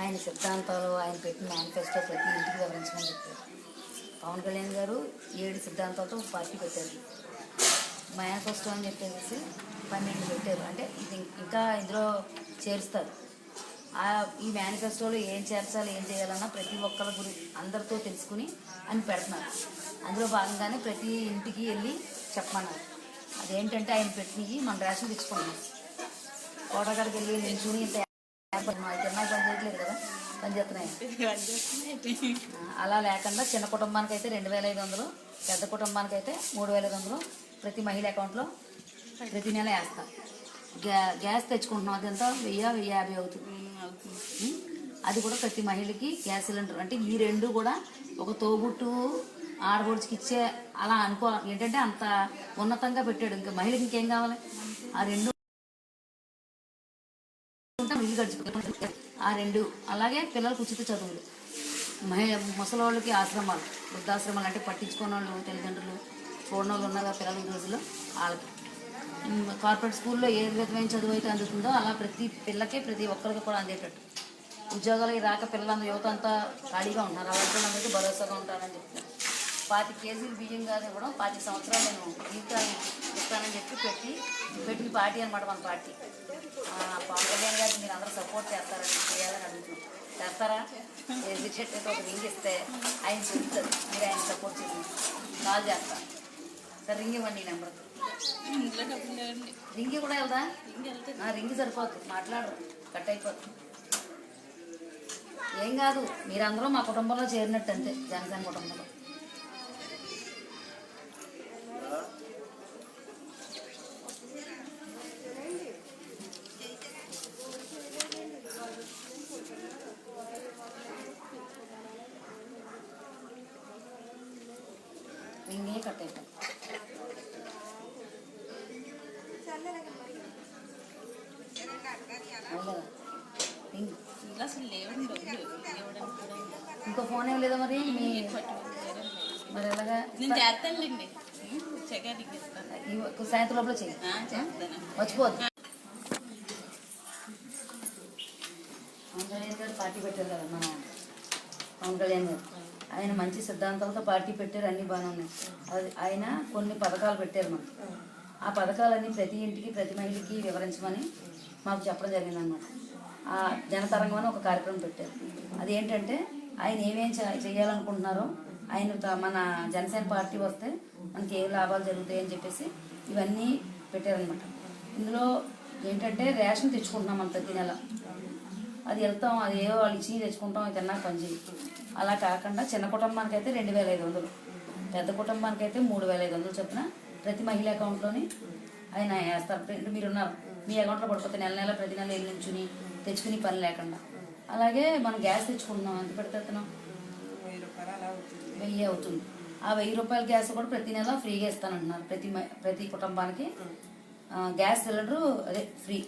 ఆయన సిద్ధాంతాలు ఆయన పెట్టిన మేనిఫెస్టో ప్రతి ఇంటికి వివరించమని చెప్పారు. పవన్ కళ్యాణ్ గారు ఏడు సిద్ధాంతాలతో పార్టీ పెట్టారు. మేనిఫెస్టో అని చెప్పేసి పన్నెండు పెట్టారు. అంటే ఇది ఇంకా ఇందులో చేరుస్తారు. ఆ ఈ మేనిఫెస్టోలో ఏం చేర్చాలి ఏం చేయాలన్నా ప్రతి ఒక్కరి గురి అందరితో తెలుసుకుని అని పెడుతున్నారు. అందులో భాగంగానే ప్రతి ఇంటికి వెళ్ళి చెప్పమన్నారు. అదేంటంటే ఆయన పెట్టినవి మన రేషన్ తెచ్చుకుంటున్నాం కోటగాడికి వెళ్ళి నిల్చుని అలా లేకుండా చిన్న కుటుంబానికి అయితే రెండు వేల ఐదు వందలు పెద్ద కుటుంబానికి అయితే మూడు వేల ఐదు వందలు ప్రతి మహిళ అకౌంట్లో ప్రతి నెల వేస్తాం. గ్యా గ్యాస్ తెచ్చుకుంటున్నాం. అదంతా వెయ్యి వెయ్యి యాభై అవుతుంది? అది కూడా ప్రతి మహిళకి గ్యాస్ సిలిండర్. అంటే ఈ రెండు కూడా ఒక తోబుట్టు ఆడబొడుచుకి ఇచ్చే అలా అనుకో ఏంటంటే అంత ఉన్నతంగా పెట్టాడు. ఇంకా మహిళకి ఇంకేం కావాలి? ఆ రెండు ఇల్లు గడిచిపోతుంది ఆ రెండు. అలాగే పిల్లలకు ఉచిత చదువులు. మహి ముసలోళ్ళకి ఆశ్రమాలు. వృద్ధాశ్రమాలు అంటే పట్టించుకున్న వాళ్ళు తల్లిదండ్రులు చూడని వాళ్ళు ఉన్నారు పిల్లల పిల్లలు ఈ రోజుల్లో వాళ్ళకి. కార్పొరేట్ స్కూల్లో ఏ విధమైన చదువు అయితే అందుతుందో అలా ప్రతి పిల్లకి ప్రతి ఒక్కరికి కూడా అందేటట్టు. ఉద్యోగాలకి రాక పిల్లలందరూ యువత అంతా ఖాళీగా ఉన్నారు అలాంటి అందరికీ భరోసాగా ఉంటారని చెప్తున్నారు. పాతి కేజీలు బియ్యం కాదు ఇవ్వడం పాతి సంవత్సరాలు నేను జీవితాన్ని ఇస్తానని చెప్పి పెట్టి పెట్టిన పార్టీ అనమాట మన పార్టీ ఆ, పవన్ కళ్యాణ్ గారికి మీరు అందరూ సపోర్ట్ చేస్తారని చేయాలని అడుగుతున్నాం చేస్తారా? ఏది అయితే ఒక రింగ్ ఇస్తే ఆయన చూపుతారు మీరు ఆయన సపోర్ట్ చేసి కాల్ చేస్తా. సరే రింగ్ ఇవ్వండి ఈ నెంబర్ రింగ్ కూడా వెళ్దా? ఆ, రింగ్ సరిపోతుంది మాట్లాడరు కట్ అయిపోతుంది ఏం కాదు మీరందరూ మా కుటుంబంలో చేరినట్టు అంతే. జనసేన కుటుంబంలో రింగే కట్ అయిపోతుంది అవునా? రింగ్ ఇంట్లో అసలు లేవండి డబ్బులు ఇవ్వడానికి కూడా ఇంకో ఫోన్ ఏం లేదా మరి? మీ మరి ఎలాగా? నేను చేస్తానులేండి. సాయంత్రం లోపల చెయ్యి. ఆ, చేస్తాను. మర్చిపోద్దు పవన్ కళ్యాణ్ గారు పార్టీ పెట్టారు కదా మన పవన్ కళ్యాణ్ గారు ఆయన మంచి సిద్ధాంతాలతో పార్టీ పెట్టారు అన్ని బాగానే ఉన్నాయి. అది ఆయన కొన్ని పథకాలు పెట్టారు మనకి ఆ పథకాలన్నీ ప్రతి ఇంటికి ప్రతి మహిళకి వివరించమని మాకు చెప్పడం జరిగిందనమాట ఆ జనతరంగం అని ఒక కార్యక్రమం పెట్టారు. అది ఏంటంటే ఆయన ఏమేం చేయాలనుకుంటున్నారో ఆయన త- మన జనసేన పార్టీ వస్తే మనకి ఏ లాభాలు జరుగుతాయని చెప్పేసి ఇవన్నీ పెట్టారనమాట ఇందులో ఏంటంటే రేషన్ తెచ్చుకుంటున్నాం మనం ప్రతి నెల. అది వెళ్తాం అది ఏవో వాళ్ళు ఇచ్చి తెచ్చుకుంటాం అది తిన్నా పని అలా కాకుండా చిన్న కుటుంబానికి అయితే రెండు వేల ఐదు వందలు. పెద్ద కుటుంబానికి అయితే మూడు వేల ఐదు వందలు చొప్పున ప్రతి మహిళ అకౌంట్లోని ఆయన వేస్తారు. అంటే మీరు మీ అకౌంట్లో పడిపోతే నెల నెల ప్రతి నెల వెళ్ళి నుంచుని తెచ్చుకుని పని లేకుండా. అలాగే మనం గ్యాస్ తెచ్చుకుంటున్నాం. ఎంత పెడితేస్తున్నాం వెయ్యి అవుతుంది. ఆ వెయ్యి రూపాయల గ్యాస్ కూడా ప్రతి నెల ఫ్రీగా ఇస్తానంటున్నారు. ప్రతి ప్రతి కుటుంబానికి. గ్యాస్ సిలిండర్ అదే ఫ్రీ.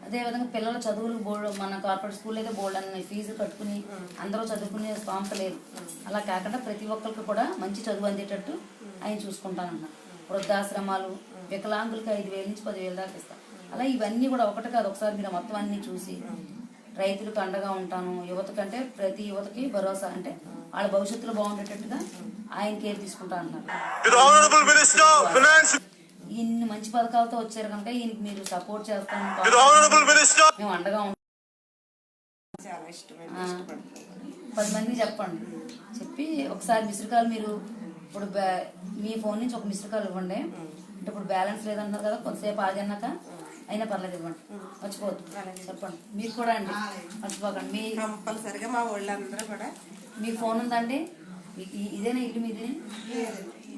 అదేవిధంగా పిల్లల చదువులు బోర్డు మన కార్పొరేట్ స్కూల్ అయితే బోర్డు అన్న ఫీజు కట్టుకుని అందరూ చదువుకునే స్థామత లేదు. అలా కాకుండా ప్రతి ఒక్కరికి కూడా మంచి చదువు అందేటట్టు ఆయన చూసుకుంటానన్నారు వృద్ధాశ్రమాలు వికలాంగులకి ఐదు వేల నుంచి పదివేల దాకా ఇస్తాం. అలా ఇవన్నీ కూడా ఒకటి కాదు ఒకసారి మీరు మొత్తం అన్ని చూసి రైతులకు అండగా ఉంటాను యువత కంటే ప్రతి యువతకి భరోసా అంటే వాళ్ళ భవిష్యత్తులో బాగుండేటట్టుగా ఆయన కేర్ తీసుకుంటా అన్నారు ఇన్ని మంచి పథకాలతో వచ్చారు కనుక ఈయనకి మీరు సపోర్ట్ చేస్తాను Minister, మేము అండగా ఉంటాం పది మంది చెప్పండి. చెప్పి ఒకసారి మిస్డ్ కాల్ మీరు ఇప్పుడు మీ ఫోన్ నుంచి ఒక మిస్డ్ కాల్ ఇవ్వండి అంటే ఇప్పుడు బ్యాలెన్స్ లేదన్నారు కదా కొంతసేపు ఆగన్నాక అయినా పర్లేదు ఇవ్వండి. మర్చిపోవద్దు. చెప్పండి. మీరు కూడా అండి. మర్చిపోకండి. మీ కంపల్సరిగా మా వాళ్ళందరూ కూడా మీ ఫోన్ ఉందండి? ఇదేనా ఇల్లు మీది?